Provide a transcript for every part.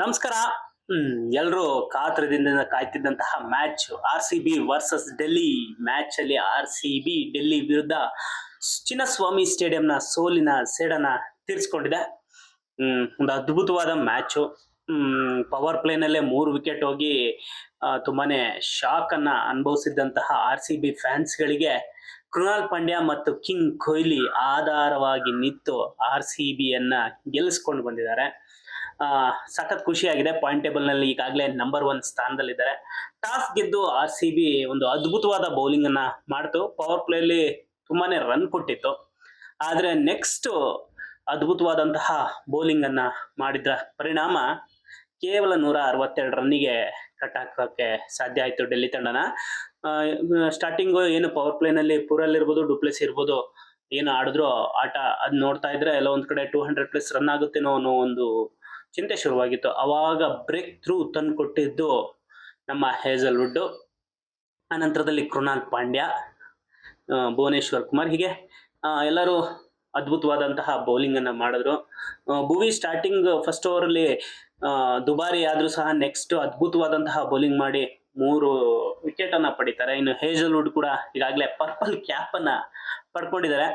ನಮಸ್ಕಾರ. ಹ್ಮ್, ಎಲ್ರು ಕಾತರದಿಂದ ಕಾಯ್ತಿದ್ದಂತಹ match R C B versus Delhi. Match ಅಲ್ಲಿ ಆರ್ ಸಿ ಬಿ ಡೆಲ್ಲಿ ವಿರುದ್ಧ ಚಿನ್ನಸ್ವಾಮಿ ಸ್ಟೇಡಿಯಂನ ಸೋಲಿನ ಸೇಡನ್ನ ತೀರಿಸ್ಕೊಂಡಿದೆ. ಹ್ಮ್, ಒಂದು ಅದ್ಭುತವಾದ ಮ್ಯಾಚು. ಹ್ಮ್ ಪವರ್ ಪ್ಲೇನಲ್ಲೇ ಮೂರು ವಿಕೆಟ್ ಹೋಗಿ ತುಂಬಾನೇ ಶಾಕ್ ಅನ್ನ ಅನುಭವಿಸಿದ್ದಂತಹ ಆರ್ ಸಿ ಬಿ ಫ್ಯಾನ್ಸ್ಗಳಿಗೆ ಕೃಣಾಲ್ ಪಾಂಡ್ಯ ಮತ್ತು ಕಿಂಗ್ ಕೊಹ್ಲಿ ಆಧಾರವಾಗಿ ನಿಂತು ಆರ್ ಸಿ ಬಿಯನ್ನ ಗೆಲ್ಲಿಸ್ಕೊಂಡು ಬಂದಿದ್ದಾರೆ. ಸಖತ್ ಖುಷಿಯಾಗಿದೆ. ಪಾಯಿಂಟ್ ಟೇಬಲ್ನಲ್ಲಿ ಈಗಾಗಲೇ ನಂಬರ್ ಒನ್ ಸ್ಥಾನದಲ್ಲಿದ್ದಾರೆ. ಟಾಸ್ ಗೆದ್ದು ಆರ್ ಸಿ ಬಿ ಒಂದು ಅದ್ಭುತವಾದ ಬೌಲಿಂಗ್ ಅನ್ನ ಮಾಡ್ತು. ಪವರ್ ಪ್ಲೇಲಿ ತುಂಬಾನೇ ರನ್ ಕೊಟ್ಟಿತ್ತು. ಆದ್ರೆ ನೆಕ್ಸ್ಟ್ ಅದ್ಭುತವಾದಂತಹ ಬೌಲಿಂಗ್ ಅನ್ನ ಮಾಡಿದ್ರ ಪರಿಣಾಮ ಕೇವಲ ನೂರ ಅರವತ್ತೆರಡು ರನ್ನಿಗೆ ಕಟ್ ಹಾಕೋಕೆ ಸಾಧ್ಯ ಆಯಿತು ಡೆಲ್ಲಿ ತಂಡನ. ಸ್ಟಾರ್ಟಿಂಗ್ ಏನು ಪವರ್ ಪ್ಲೇನಲ್ಲಿ ಪೂರಲ್ಲಿ ಇರ್ಬೋದು ಡುಪ್ಲೆಸ್ ಇರ್ಬೋದು, ಏನು ಆಡಿದ್ರು ಆಟ ಅದ್ ನೋಡ್ತಾ ಇದ್ರೆ ಎಲ್ಲ ಒಂದ್ ಕಡೆ ಟೂ ಹಂಡ್ರೆಡ್ ಪ್ಲಸ್ ರನ್ ಆಗುತ್ತೇನೋ ಅನ್ನೋ ಒಂದು ಚಿಂತೆ ಶುರುವಾಗಿತ್ತು. ಅವಾಗ ಬ್ರೇಕ್ ಥ್ರೂ ತಂದು ಕೊಟ್ಟಿದ್ದು ನಮ್ಮ ಹೇಜಲ್ವುಡ್ಡು ಆನಂತರದಲ್ಲಿ ಕೃಣಾಲ್ ಪಾಂಡ್ಯ ಭುವನೇಶ್ವರ್ ಕುಮಾರ್. ಹೀಗೆ ಎಲ್ಲರೂ ಅದ್ಭುತವಾದಂತಹ ಬೌಲಿಂಗನ್ನು ಮಾಡಿದ್ರು. ಭುವಿ ಸ್ಟಾರ್ಟಿಂಗ್ ಫಸ್ಟ್ ಓವರಲ್ಲಿ ದುಬಾರಿ ಆದರೂ ಸಹ ನೆಕ್ಸ್ಟ್ ಅದ್ಭುತವಾದಂತಹ ಬೌಲಿಂಗ್ ಮಾಡಿ ಮೂರು ವಿಕೆಟ್ ಅನ್ನ ಪಡಿತಾರೆ. ಇನ್ನು ಹೇಜಲ್ವುಡ್ ಕೂಡ ಈಗಾಗಲೇ ಪರ್ಪಲ್ ಕ್ಯಾಪ್ ಅನ್ನ ಪಡ್ಕೊಂಡಿದ್ದಾರೆ.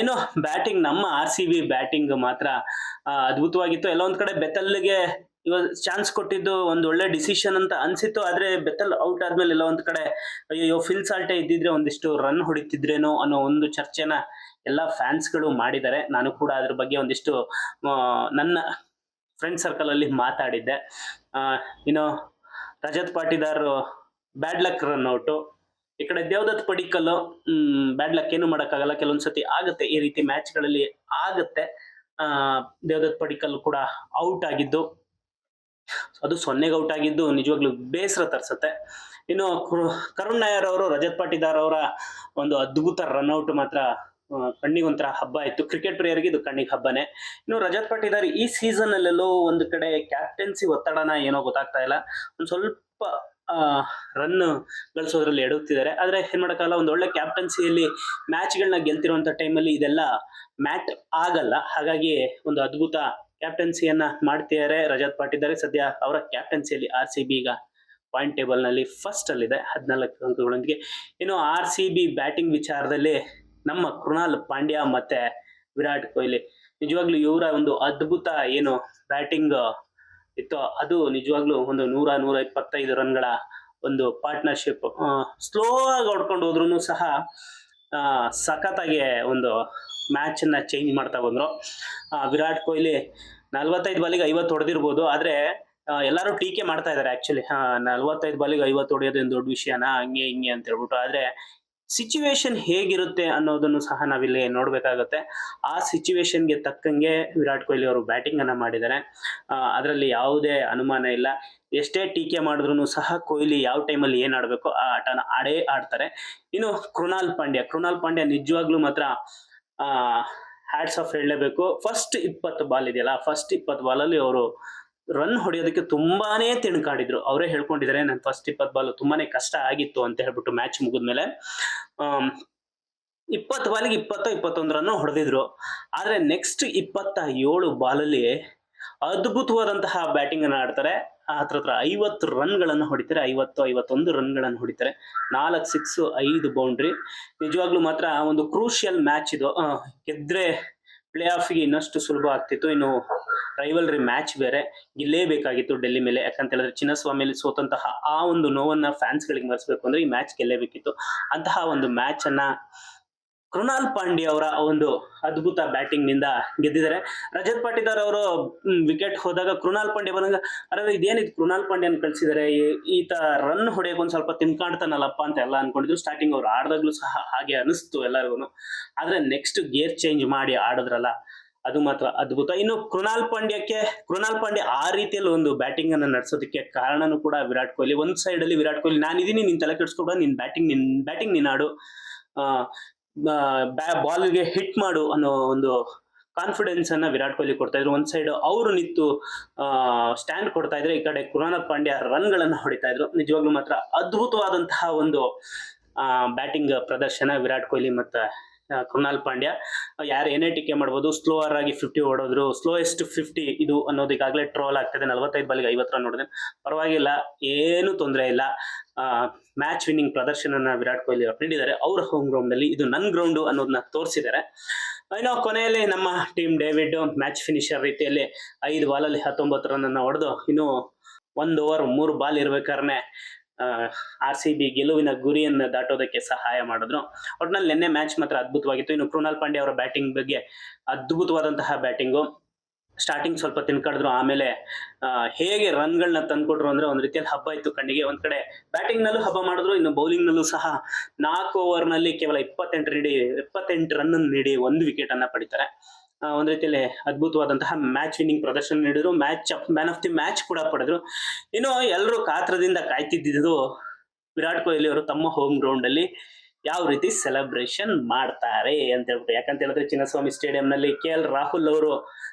ಇನ್ನು ಬ್ಯಾಟಿಂಗ್ ನಮ್ಮ ಆರ್ ಸಿ ಬಿ ಬ್ಯಾಟಿಂಗ್ ಮಾತ್ರ ಅದ್ಭುತವಾಗಿತ್ತು. ಎಲ್ಲ ಒಂದ್ ಕಡೆ ಬೆತ್ತಲ್ಗೆ ಇವಾಗ ಚಾನ್ಸ್ ಕೊಟ್ಟಿದ್ದು ಒಂದು ಒಳ್ಳೆ ಡಿಸಿಷನ್ ಅಂತ ಅನ್ಸಿತ್ತು. ಆದ್ರೆ ಬೆತ್ತಲ್ ಔಟ್ ಆದ್ಮೇಲೆ ಎಲ್ಲ ಒಂದ್ ಕಡೆ ಅಯ್ಯೋ ಫಿಲ್ ಸಾಲ್ಟೆ ಇದ್ದಿದ್ರೆ ಒಂದಿಷ್ಟು ರನ್ ಹೊಡಿತಿದ್ರೇನೋ ಅನ್ನೋ ಒಂದು ಚರ್ಚೆನ ಎಲ್ಲಾ ಫ್ಯಾನ್ಸ್ಗಳು ಮಾಡಿದ್ದಾರೆ. ನಾನು ಕೂಡ ಅದ್ರ ಬಗ್ಗೆ ಒಂದಿಷ್ಟು ನನ್ನ ಫ್ರೆಂಡ್ ಸರ್ಕಲ್ ಅಲ್ಲಿ ಮಾತಾಡಿದ್ದೆ. ಇನ್ನು Rajat Patidar bad luck run out ಈ ಕಡೆ ದೇವದತ್ ಪಡಿಕಲ್ಲು ಬ್ಯಾಡ್ ಲಕ್ ಏನು ಮಾಡೋಕ್ಕಾಗಲ್ಲ. ಕೆಲವೊಂದ್ಸತಿ ಆಗುತ್ತೆ. ಈ ರೀತಿ ಮ್ಯಾಚ್ಗಳಲ್ಲಿ ಆಗುತ್ತೆ. ದೇವದತ್ ಪಡಿಕಲ್ ಕೂಡ ಔಟ್ ಆಗಿದ್ದು. ಅದು ಸೊನ್ನೆಗೆ ಔಟ್ ಆಗಿದ್ದು ನಿಜವಾಗ್ಲೂ ಬೇಸರ ತರಿಸುತ್ತೆ. ಇನ್ನು ಕರುಣ್ ನಾಯರ್ ಅವರು, ರಜತ್ ಪಾಟಿದಾರ್ ಅವರ ಒಂದು ಅದ್ಭುತ ರನ್ಔಟ್ ಮಾತ್ರ ಕಣ್ಣಿಗೊಂಥರ ಹಬ್ಬ ಇತ್ತು ಕ್ರಿಕೆಟ್ ಪ್ಲೇಯರ್ಗೆ ಇದು ಕಣ್ಣಿಗೆ ಹಬ್ಬನೇ. ಇನ್ನು ರಜತ್ ಪಾಟಿದಾರ್ ಈ ಸೀಸನ್ ಅಲ್ಲೆಲ್ಲೋ ಒಂದು ಕಡೆ ಕ್ಯಾಪ್ಟನ್ಸಿ ಒತ್ತಡನ ಏನೋ ಗೊತ್ತಾಗ್ತಾ ಇಲ್ಲ. ಒಂದು ಸ್ವಲ್ಪ ರನ್ ಗಳಿಸೋದ್ರಲ್ಲಿ ಎಡುತ್ತಿದ್ದಾರೆ ಆದರೆ ಏನು ಮಾಡಕ್ಕಾಗಲ್ಲ, ಒಂದು ಒಳ್ಳೆ ಕ್ಯಾಪ್ಟನ್ಸಿಯಲ್ಲಿ ಮ್ಯಾಚ್ಗಳನ್ನ ಗೆಲ್ತಿರುವಂಥ ಟೈಮಲ್ಲಿ ಇದೆಲ್ಲ ಮ್ಯಾಟ್ ಆಗಲ್ಲ. ಹಾಗಾಗಿ ಒಂದು ಅದ್ಭುತ ಕ್ಯಾಪ್ಟನ್ಸಿಯನ್ನ ಮಾಡ್ತಿದ್ದಾರೆ ರಜತ್ ಪಾಟಿದ್ದಾರೆ ಸದ್ಯ ಅವರ ಕ್ಯಾಪ್ಟನ್ಸಿಯಲ್ಲಿ ಆರ್ ಸಿ ಬಿ ಈಗ ಪಾಯಿಂಟ್ ಟೇಬಲ್ನಲ್ಲಿ ಫಸ್ಟ್ ಅಲ್ಲಿದೆ. ಹದಿನಾಲ್ಕು ಅಂಕಗಳೊಂದಿಗೆ. ಇನ್ನು ಆರ್ ಸಿ ಬಿ ಬ್ಯಾಟಿಂಗ್ ವಿಚಾರದಲ್ಲಿ ನಮ್ಮ ಕೃಣಾಲ್ ಪಾಂಡ್ಯ ಮತ್ತೆ ವಿರಾಟ್ ಕೊಹ್ಲಿ. ನಿಜವಾಗ್ಲೂ ಇವರ ಒಂದು ಅದ್ಭುತ ಏನು ಬ್ಯಾಟಿಂಗ್ ಇತ್ತು. ಅದು ನಿಜವಾಗ್ಲೂ ಒಂದು ನೂರ ನೂರ ಇಪ್ಪತ್ತೈದು ರನ್ಗಳ ಒಂದು ಪಾರ್ಟ್ನರ್ಶಿಪ್ ಸ್ಲೋ ಆಗಿ ಹೊಡ್ಕೊಂಡು ಹೋದ್ರು ಸಹ ಸಖತ್ತಾಗಿ ಒಂದು ಮ್ಯಾಚ್ ಅನ್ನ ಚೇಂಜ್ ಮಾಡ್ತಾ ಬಂದ್ರು. ವಿರಾಟ್ ಕೊಹ್ಲಿ ನಲ್ವತ್ತೈದು ಬಾಲಿಗೆ ಐವತ್ತು ಹೊಡೆದಿರ್ಬೋದು. ಆದ್ರೆ ಎಲ್ಲರೂ ಟೀಕೆ ಮಾಡ್ತಾ ಇದಾರೆ ಆಕ್ಚುಲಿ ನಲ್ವತ್ತೈದು ಬಾಲಿಗೆ ಐವತ್ತು ಹೊಡೆಯೋದೇನು ದೊಡ್ಡ ವಿಷಯನಾ? ಹಂಗೆ, ಹಿಂಗೆ ಅಂತ ಹೇಳ್ಬಿಟ್ಟು. ಆದ್ರೆ ಸಿಚುವೇಶನ್ ಹೇಗಿರುತ್ತೆ ಅನ್ನೋದನ್ನು ಸಹ ನಾವಿಲ್ಲಿ ನೋಡಬೇಕಾಗುತ್ತೆ. ಆ ಸಿಚುವೇಶನ್ಗೆ ತಕ್ಕಂಗೆ ವಿರಾಟ್ ಕೊಹ್ಲಿ ಅವರು ಬ್ಯಾಟಿಂಗ್ ಅನ್ನ ಮಾಡಿದ್ದಾರೆ. ಅದರಲ್ಲಿ ಯಾವುದೇ ಅನುಮಾನ ಇಲ್ಲ. ಎಷ್ಟೇ ಟೀಕೆ ಮಾಡಿದ್ರು ಸಹ ಕೊಹ್ಲಿ ಯಾವ ಟೈಮಲ್ಲಿ ಏನು ಆಡಬೇಕು ಆ ಆಟನ ಆಡೇ ಆಡ್ತಾರೆ. ಇನ್ನು ಕೃಣಾಲ್ ಪಾಂಡ್ಯ ಕೃಣಾಲ್ ಪಾಂಡ್ಯ ನಿಜವಾಗ್ಲೂ ಮಾತ್ರ ಹ್ಯಾಟ್ಸ್ ಆಫ್ ಹೇಳಲೇಬೇಕು. ಫಸ್ಟ್ ಇಪ್ಪತ್ತು ಬಾಲ್ ಇದೆಯಲ್ಲ ಫಸ್ಟ್ ಇಪ್ಪತ್ತು ಬಾಲಲ್ಲಿ ಅವರು ರನ್ ಹೊಡೆಯೋದಕ್ಕೆ ತುಂಬಾನೇ ತಿಣುಕಾಡಿದ್ರು. ಅವರೇ ಹೇಳ್ಕೊಂಡಿದ್ದಾರೆ ನನ್ನ ಫಸ್ಟ್ ಇಪ್ಪತ್ತು ಬಾಲ್ ತುಂಬಾನೇ ಕಷ್ಟ ಆಗಿತ್ತು ಅಂತ ಹೇಳ್ಬಿಟ್ಟು ಮ್ಯಾಚ್ ಮುಗಿದ್ಮೇಲೆ ಇಪ್ಪತ್ತು ಬಾಲಿಗೆ ಇಪ್ಪತ್ತೋ ಇಪ್ಪತ್ತೊಂದು ರನ್ ಹೊಡೆದಿದ್ರು. ಆದರೆ ನೆಕ್ಸ್ಟ್ ಇಪ್ಪತ್ತ ಏಳು ಬಾಲಲ್ಲಿ ಅದ್ಭುತವಾದಂತಹ ಬ್ಯಾಟಿಂಗ್ ಅನ್ನು ಆಡ್ತಾರೆ. ಹತ್ರ ಹತ್ರ ಐವತ್ತು ರನ್ಗಳನ್ನು ಹೊಡಿತಾರೆ. ಐವತ್ತು ಐವತ್ತೊಂದು ರನ್ಗಳನ್ನು ಹೊಡಿತಾರೆ. ನಾಲ್ಕು ಸಿಕ್ಸ್ ಐದು ಬೌಂಡ್ರಿ ನಿಜವಾಗ್ಲೂ ಮಾತ್ರ ಒಂದು ಕ್ರೂಷಿಯಲ್ ಮ್ಯಾಚ್ ಇದು. ಗೆದ್ರೆ ಪ್ಲೇ ಆಫ್ಗೆ ಇನ್ನಷ್ಟು ಸುಲಭ ಆಗ್ತಿತ್ತು. ಇನ್ನು ರೈವಲ್ರಿ ಮ್ಯಾಚ್ ಬೇರೆ, ಗೆಲ್ಲೇಬೇಕಾಗಿತ್ತು ಡೆಲ್ಲಿ ಮೇಲೆ. ಯಾಕಂತ ಹೇಳಿದ್ರೆ ಚಿನ್ನಸ್ವಾಮಿಯಲ್ಲಿ ಸೋತಂತಹ ಆ ಒಂದು ನೋವನ್ನು ಫ್ಯಾನ್ಸ್ಗಳಿಗೆ ಮರೆಸಬೇಕು ಅಂದ್ರೆ ಈ ಮ್ಯಾಚ್ ಗೆಲ್ಲೇಬೇಕಿತ್ತು. ಅಂತಹ ಒಂದು ಮ್ಯಾಚ್ ಅನ್ನ ಕೃಣಾಲ್ ಪಾಂಡ್ಯ ಅವರ ಒಂದು ಅದ್ಭುತ ಬ್ಯಾಟಿಂಗ್ನಿಂದ ಗೆದ್ದಿದ್ದಾರೆ. ರಜತ್ ಪಾಟಿದಾರ್ ಅವರು ವಿಕೆಟ್ ಹೋದಾಗ ಕೃಣಾಲ್ ಪಾಂಡ್ಯ ಬಂದಾಗ, ಅರೆ, ಇದೇನಿದು ಕೃಣಾಲ್ ಪಾಂಡ್ಯನ ಈ- ಈತ ರನ್ ಹೊಡೆಯಕ್ಕೆ ಒಂದು ಸ್ವಲ್ಪ ತಿನ್ಕಾಣ್ತಾನಲ್ಲಪ್ಪ ಅಂತ ಎಲ್ಲ ಅನ್ಕೊಂಡಿದ್ರು. ಸ್ಟಾರ್ಟಿಂಗ್ ಅವ್ರು ಆಡ್ದಾಗ್ಲೂ ಸಹ ಹಾಗೆ ಅನಿಸ್ತು ಎಲ್ಲರಿಗೂ ಆದ್ರೆ ನೆಕ್ಸ್ಟ್ ಗೇರ್ ಚೇಂಜ್ ಮಾಡಿ ಆಡಿದ್ರಲ್ಲ ಅದು ಮಾತ್ರ ಅದ್ಭುತ. ಇನ್ನು ಕೃಣಾಲ್ ಪಾಂಡ್ಯಕ್ಕೆ, ಕೃಣಾಲ್ ಪಾಂಡ್ಯ ಆ ರೀತಿಯಲ್ಲಿ ಒಂದು ಬ್ಯಾಟಿಂಗ್ ಅನ್ನ ನಡೆಸೋದಕ್ಕೆ ಕಾರಣನೂ ಕೂಡ ವಿರಾಟ್ ಕೊಹ್ಲಿ. ಒಂದ್ ಸೈಡ್ ಅಲ್ಲಿ ವಿರಾಟ್ ಕೊಹ್ಲಿ ನಾನಿದ್ದೀನಿ ನಿನ್ ತಲೆ ಕೆಡ್ಸ್ಕೊಡ ನಿನ್ ಬ್ಯಾಟಿಂಗ್ ನಿನ್ ಬ್ಯಾಟಿಂಗ್ ನೀನ್ ಆಡು. ಬಾಲ್ಗೆ ಹಿಟ್ ಮಾಡು ಅನ್ನೋ ಒಂದು ಕಾನ್ಫಿಡೆನ್ಸ್ ಅನ್ನ ವಿರಾಟ್ ಕೊಹ್ಲಿ ಕೊಡ್ತಾ ಇದ್ರು. ಒಂದ್ ಸೈಡ್ ಅವರು ನಿಂತು ಸ್ಟ್ಯಾಂಡ್ ಕೊಡ್ತಾ ಇದ್ರೆ. ಈ ಕಡೆ ಕೃಣಾಲ್ ಪಾಂಡ್ಯ ರನ್ ಗಳನ್ನ ಹೊಡಿತಾ ಇದ್ರು. ನಿಜವಾಗ್ಲೂ ಮಾತ್ರ ಅದ್ಭುತವಾದಂತಹ ಒಂದು ಬ್ಯಾಟಿಂಗ್ ಪ್ರದರ್ಶನ ವಿರಾಟ್ ಕೊಹ್ಲಿ ಮತ್ತೆ ಕೃಣಾಲ್ ಪಾಂಡ್ಯ. ಯಾರು ಏನೇ ಟೀಕೆ ಮಾಡ್ಬೋದು ಸ್ಲೋವರ್ ಆಗಿ ಫಿಫ್ಟಿ ಓಡೋದ್ರು ಸ್ಲೋಯೆಸ್ಟ್ ಫಿಫ್ಟಿ ಇದು ಅನ್ನೋದು ಈಗಾಗಲೇ ಟ್ರೋಲ್ ಆಗ್ತದೆ. ನಲವತ್ತೈದು ಬಾಲಿಗೆ ಐವತ್ತು ರನ್ ನೋಡಿದ್ರೆ ಪರವಾಗಿಲ್ಲ, ಏನು ತೊಂದರೆ ಇಲ್ಲ. ಮ್ಯಾಚ್ ವಿನ್ನಿಂಗ್ ಪ್ರದರ್ಶನನ ವಿರಾಟ್ ಕೊಹ್ಲಿ ಅವರು ನೀಡಿದ್ದಾರೆ. ಅವ್ರ ಹೋಮ್ ಗ್ರೌಂಡ್ ಅಲ್ಲಿ ಇದು ನನ್ನ ಗ್ರೌಂಡ್ ಅನ್ನೋದನ್ನ ತೋರಿಸಿದ್ದಾರೆ. ಇನ್ನು ಕೊನೆಯಲ್ಲಿ ನಮ್ಮ ಟೀಮ್ ಡೇವಿಡ್ ಮ್ಯಾಚ್ ಫಿನಿಷರ್ ರೀತಿಯಲ್ಲಿ ಐದು ಬಾಲಲ್ಲಿ ಹತ್ತೊಂಬತ್ತು ರನ್ ಅನ್ನ ಹೊಡೆದು ಇನ್ನು ಒಂದು ಓವರ್ ಮೂರು ಬಾಲ್ ಇರ್ಬೇಕಾದ್ರೆ ಆರ್ ಸಿ ಬಿ ಗೆಲುವಿನ ಗುರಿಯನ್ನು ದಾಟೋದಕ್ಕೆ ಸಹಾಯ ಮಾಡಿದ್ರು. ಒಟ್ನಲ್ಲಿ ನಿನ್ನೆ ಮ್ಯಾಚ್ ಮಾತ್ರ ಅದ್ಭುತವಾಗಿತ್ತು. ಇನ್ನು ಕೃಣಾಲ್ ಪಾಂಡೆ ಅವರ ಬ್ಯಾಟಿಂಗ್ ಬಗ್ಗೆ ಅದ್ಭುತವಾದಂತಹ ಬ್ಯಾಟಿಂಗು ಸ್ಟಾರ್ಟಿಂಗ್ ಸ್ವಲ್ಪ ತಿನ್ಕಡಿದ್ರು, ಆಮೇಲೆ ಹೇಗೆ ರನ್ಗಳನ್ನ ತಂದ್ಕೊಟ್ರು ಅಂದ್ರೆ ಒಂದ್ ರೀತಿಯಲ್ಲಿ ಹಬ್ಬ ಇತ್ತು ಕಣ್ಣಿಗೆ. ಒಂದ್ ಕಡೆ ಬ್ಯಾಟಿಂಗ್ ನಲ್ಲೂ ಹಬ್ಬ ಮಾಡಿದ್ರು, ಇನ್ನು ಬೌಲಿಂಗ್ ನಲ್ಲೂ ಸಹ ನಾಲ್ಕು ಓವರ್ನಲ್ಲಿ ಕೇವಲ ಇಪ್ಪತ್ತೆಂಟು ನೀಡಿ ಇಪ್ಪತ್ತೆಂಟು ರನ್ ನೀಡಿ ಒಂದು ವಿಕೆಟ್ ಅನ್ನ ಪಡಿತಾರೆ. ಒಂದ್ ರೀತಿಯಲ್ಲಿ ಅದ್ಭುತವಾದಂತಹ ಮ್ಯಾಚ್ ವಿನ್ನಿಂಗ್ ಪ್ರದರ್ಶನ ನೀಡಿದ್ರು. Match man of the match ಕೂಡ ಪಡೆದ್ರು. ಇನ್ನು ಎಲ್ಲರೂ ಕಾತ್ರದಿಂದ ಕಾಯ್ತಿದ್ದಿದ್ದು ವಿರಾಟ್ ಕೊಹ್ಲಿ ಅವರು ತಮ್ಮ ಹೋಮ್ ಗ್ರೌಂಡ್ ಅಲ್ಲಿ ಯಾವ ರೀತಿ ಸೆಲೆಬ್ರೇಷನ್ ಮಾಡ್ತಾರೆ ಅಂತ ಹೇಳ್ಬಿಟ್ಟು. ಯಾಕಂತ ಹೇಳಿದ್ರೆ ಚಿನ್ನಸ್ವಾಮಿ ಸ್ಟೇಡಿಯಂ ನಲ್ಲಿ ಕೆ ಎಲ್ ರಾಹುಲ್ ಅವರು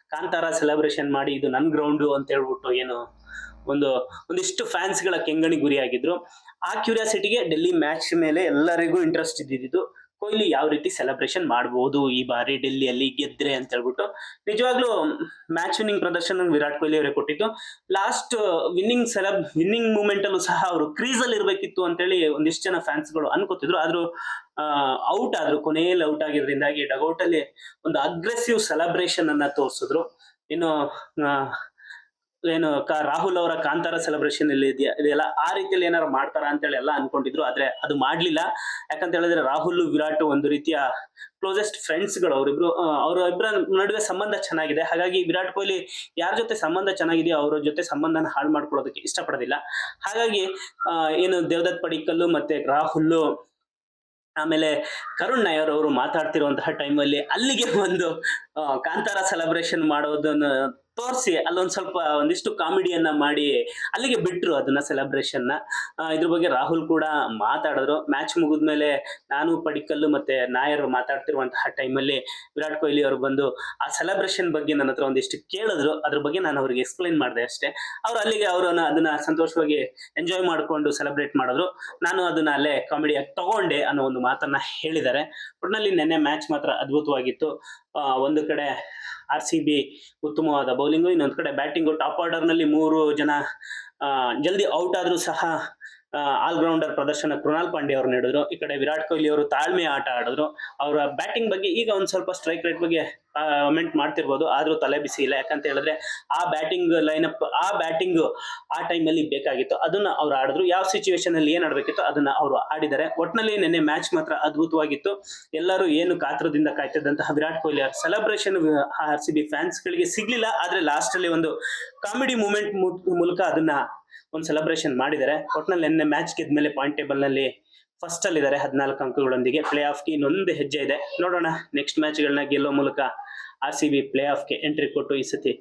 ಕಾಂತಾರ ಸೆಲೆಬ್ರೇಷನ್ ಮಾಡಿ ಇದು ನನ್ ಗ್ರೌಂಡು ಅಂತ ಹೇಳ್ಬಿಟ್ಟು ಏನು ಒಂದು, ಒಂದಿಷ್ಟು ಫ್ಯಾನ್ಸ್ಗಳ ಕೆಂಗಣಿ ಗುರಿಯಾಗಿದ್ರು. ಆ ಕ್ಯೂರಿಯಾಸಿಟಿಗೆ ಡೆಲ್ಲಿ ಮ್ಯಾಚ್ ಮೇಲೆ ಎಲ್ಲರಿಗೂ ಇಂಟ್ರೆಸ್ಟ್ ಇದ್ದಿದ್ದು. ಕೊಹ್ಲಿ ಯಾವ ರೀತಿ ಸೆಲೆಬ್ರೇಷನ್ ಮಾಡಬಹುದು ಈ ಬಾರಿ ಡೆಲ್ಲಿಯಲ್ಲಿ ಗೆದ್ರೆ ಅಂತ ಹೇಳ್ಬಿಟ್ಟು, ನಿಜವಾಗ್ಲೂ ಮ್ಯಾಚ್ ವಿನ್ನಿಂಗ್ ಪ್ರದರ್ಶನ ವಿರಾಟ್ ಕೊಹ್ಲಿ ಅವರೇ ಕೊಟ್ಟಿದ್ದು. Last winning celeb winning moment ಅಲ್ಲೂ ಸಹ ಅವರು ಕ್ರೀಸ್ ಅಲ್ಲಿ ಇರ್ಬೇಕಿತ್ತು ಅಂತೇಳಿ ಒಂದಿಷ್ಟು ಜನ ಫ್ಯಾನ್ಸ್ಗಳು ಅನ್ಕೋತಿದ್ರು. ಆದ್ರೂ ಔಟ್ ಆದ್ರು, ಕೊನೆಯಲ್ಲಿ ಔಟ್ ಆಗಿದ್ರಿಂದಾಗಿ ಡಗೌಟ್ ಅಲ್ಲಿ ಒಂದು ಅಗ್ರೆಸಿವ್ ಸೆಲೆಬ್ರೇಷನ್ ಅನ್ನ ತೋರಿಸಿದ್ರು. ಇನ್ನು ಏನು ರಾಹುಲ್ ಅವರ ಕಾಂತಾರ ಸೆಲೆಬ್ರೇಷನ್ ಇಲ್ಲಿ ಇದೆಯಾ? ಇದೆಲ್ಲ ಆ ರೀತಿಯಲ್ಲಿ ಏನಾರು ಮಾಡ್ತಾರ ಅಂತೇಳಿ ಎಲ್ಲ ಅನ್ಕೊಂಡಿದ್ರು, ಆದ್ರೆ ಅದು ಮಾಡ್ಲಿಲ್ಲ. ಯಾಕಂತ ಹೇಳಿದ್ರೆ ರಾಹುಲ್, ವಿರಾಟ್ ಒಂದು ರೀತಿಯ ಕ್ಲೋಸೆಸ್ಟ್ ಫ್ರೆಂಡ್ಸ್ಗಳು ಅವರಿಬ್ರು ಅವ್ರ ಇಬ್ಬರ ನಡುವೆ ಸಂಬಂಧ ಚೆನ್ನಾಗಿದೆ. ಹಾಗಾಗಿ ವಿರಾಟ್ ಕೊಹ್ಲಿ ಯಾರ ಜೊತೆ ಸಂಬಂಧ ಚೆನ್ನಾಗಿದೆಯೋ ಅವ್ರ ಜೊತೆ ಸಂಬಂಧನ ಹಾಳು ಮಾಡ್ಕೊಳ್ಳೋದಕ್ಕೆ ಇಷ್ಟಪಡೋದಿಲ್ಲ. ಹಾಗಾಗಿ ಏನು ದೇವದತ್ ಪಡಿಕಲ್ಲು ಮತ್ತೆ ರಾಹುಲ್, ಆಮೇಲೆ ಕರುಣ್ ನಾಯರ್ ಅವರು ಮಾತಾಡ್ತಿರುವಂತಹ ಟೈಮಲ್ಲಿ ಅಲ್ಲಿಗೆ ಒಂದು ಕಾಂತಾರ ಸೆಲೆಬ್ರೇಷನ್ ಮಾಡೋದನ್ನ ತೋರಿಸಿ ಅಲ್ಲೊಂದು ಸ್ವಲ್ಪ ಒಂದಿಷ್ಟು ಕಾಮಿಡಿಯನ್ನ ಮಾಡಿ ಅಲ್ಲಿಗೆ ಬಿಟ್ರು ಅದನ್ನ ಸೆಲೆಬ್ರೇಷನ್ನ. ಆ, ಇದ್ರ ಬಗ್ಗೆ ರಾಹುಲ್ ಕೂಡ ಮಾತಾಡಿದ್ರು. ಮ್ಯಾಚ್ ಮುಗಿದ್ಮೇಲೆ ನಾನು ಪಡಿಕಲ್ಲು ಮತ್ತೆ ನಾಯರ್ ಮಾತಾಡ್ತಿರುವಂತಹ ಟೈಮಲ್ಲಿ ವಿರಾಟ್ ಕೊಹ್ಲಿ ಅವರು ಬಂದು ಆ ಸೆಲೆಬ್ರೇಷನ್ ಬಗ್ಗೆ ನನ್ನ ಹತ್ರ ಒಂದಿಷ್ಟು ಕೇಳಿದ್ರು. ಅದ್ರ ಬಗ್ಗೆ ನಾನು ಅವ್ರಿಗೆ ಎಕ್ಸ್ಪ್ಲೈನ್ ಮಾಡಿದೆ ಅಷ್ಟೇ. ಅವ್ರು ಅಲ್ಲಿಗೆ ಅವರನ್ನ ಅದನ್ನ ಸಂತೋಷವಾಗಿ ಎಂಜಾಯ್ ಮಾಡ್ಕೊಂಡು ಸೆಲೆಬ್ರೇಟ್ ಮಾಡಿದ್ರು. ನಾನು ಅದನ್ನ ಅಲ್ಲೇ ಕಾಮಿಡಿಯಾಗಿ ತಗೊಂಡೆ ಅನ್ನೋ ಒಂದು ಮಾತನ್ನ ಹೇಳಿದ್ದಾರೆ. ಒಟ್ನಲ್ಲಿ ನಿನ್ನೆ ಮ್ಯಾಚ್ ಮಾತ್ರ ಅದ್ಭುತವಾಗಿತ್ತು. ಒಂದು ಕಡೆ ಆರ್ ಸಿ ಬಿ ಉತ್ತಮವಾದ ಬೌಲಿಂಗು ಇನ್ನೊಂದು ಕಡೆ ಬ್ಯಾಟಿಂಗು ಟಾಪ್ ಆರ್ಡರ್ನಲ್ಲಿ ಮೂರು ಜನ ಜಲ್ದಿ ಔಟ್ ಆದರೂ ಸಹ ಆಲ್ರೌಂಡರ್ ಪ್ರದರ್ಶನ ಕೃಣಾಲ್ ಪಾಂಡೆ ಅವರು ನೀಡಿದ್ರು. ಈ ಕಡೆ ವಿರಾಟ್ ಕೊಹ್ಲಿ ಅವರು ತಾಳ್ಮೆ ಆಟ ಆಡಿದ್ರು. ಅವರ ಬ್ಯಾಟಿಂಗ್ ಬಗ್ಗೆ ಈಗ ಒಂದ್ ಸ್ವಲ್ಪ ಸ್ಟ್ರೈಕ್ ರೇಟ್ ಬಗ್ಗೆ ಕಮೆಂಟ್ ಮಾಡ್ತಿರ್ಬೋದು. ಆದ್ರೂ ತಲೆ ಬಿಸಿ ಇಲ್ಲ. ಯಾಕಂತ ಹೇಳಿದ್ರೆ ಆ ಬ್ಯಾಟಿಂಗ್ ಲೈನಪ್ ಆ ಬ್ಯಾಟಿಂಗ್ ಆ ಟೈಮಲ್ಲಿ ಬೇಕಾಗಿತ್ತು. ಅದನ್ನ ಅವ್ರು ಆಡಿದ್ರು. ಯಾವ ಸಿಚುವೇಶನ್ ಅಲ್ಲಿ ಏನ್ ಆಡ್ಬೇಕಿತ್ತು ಅದನ್ನ ಅವರು ಆಡಿದ್ದಾರೆ. ಒಟ್ನಲ್ಲಿ ನಿನ್ನೆ ಮ್ಯಾಚ್ ಮಾತ್ರ ಅದ್ಭುತವಾಗಿತ್ತು. ಎಲ್ಲರೂ ಏನು ಕಾತ್ರದಿಂದ ಕಾಯ್ತಿದ್ದಂತಹ ವಿರಾಟ್ ಕೊಹ್ಲಿ ಅವರ celebration R C B fans ಗಳಿಗೆ ಸಿಗ್ಲಿಲ್ಲ. ಆದ್ರೆ ಲಾಸ್ಟ್ ಅಲ್ಲಿ ಒಂದು ಕಾಮಿಡಿ ಮೂಮೆಂಟ್ ಮೂಲಕ ಅದನ್ನ ಒಂದು ಸೆಲೆಬ್ರೇಷನ್ ಮಾಡಿದ್ದಾರೆ. ಒಟ್ನಲ್ಲಿ ನಿನ್ನೆ ಮ್ಯಾಚ್ ಗೆದ್ಮೇಲೆ ಪಾಯಿಂಟ್ ಟೇಬಲ್ನಲ್ಲಿ ಫಸ್ಟ್ ಅಲ್ಲಿ ಇದ್ದಾರೆ ಹದಿನಾಲ್ಕು ಅಂಕಗಳೊಂದಿಗೆ. ಪ್ಲೇ ಆಫ್ಗೆ ಇನ್ನೊಂದು ಹೆಜ್ಜೆ ಇದೆ. ನೋಡೋಣ ನೆಕ್ಸ್ಟ್ ಮ್ಯಾಚ್ಗಳನ್ನ ಗೆಲ್ಲೋ ಮೂಲಕ ಆರ್ ಸಿ ಬಿ ಪ್ಲೇ ಆಫ್ಗೆ ಎಂಟ್ರಿ ಕೊಟ್ಟು ಈ ಸತಿ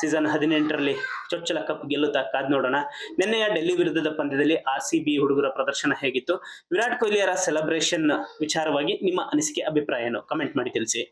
ಸೀಸನ್ ಹದಿನೆಂಟರಲ್ಲಿ ಚೊಚ್ಚಲ ಕಪ್ ಗೆಲ್ಲುತ್ತಾ ಕಾದ್ ನೋಡೋಣ. ನಿನ್ನೆಯ ಡೆಲ್ಲಿ ವಿರುದ್ಧದ ಪಂದ್ಯದಲ್ಲಿ ಆರ್ ಸಿ ಬಿ ಹುಡುಗರ ಪ್ರದರ್ಶನ ಹೇಗಿತ್ತು? ವಿರಾಟ್ ಕೊಹ್ಲಿಯರ ಸೆಲೆಬ್ರೇಷನ್ ವಿಚಾರವಾಗಿ ನಿಮ್ಮ ಅನಿಸಿಕೆ, ಅಭಿಪ್ರಾಯ ಏನು? ಕಮೆಂಟ್ ಮಾಡಿ ತಿಳಿಸಿ.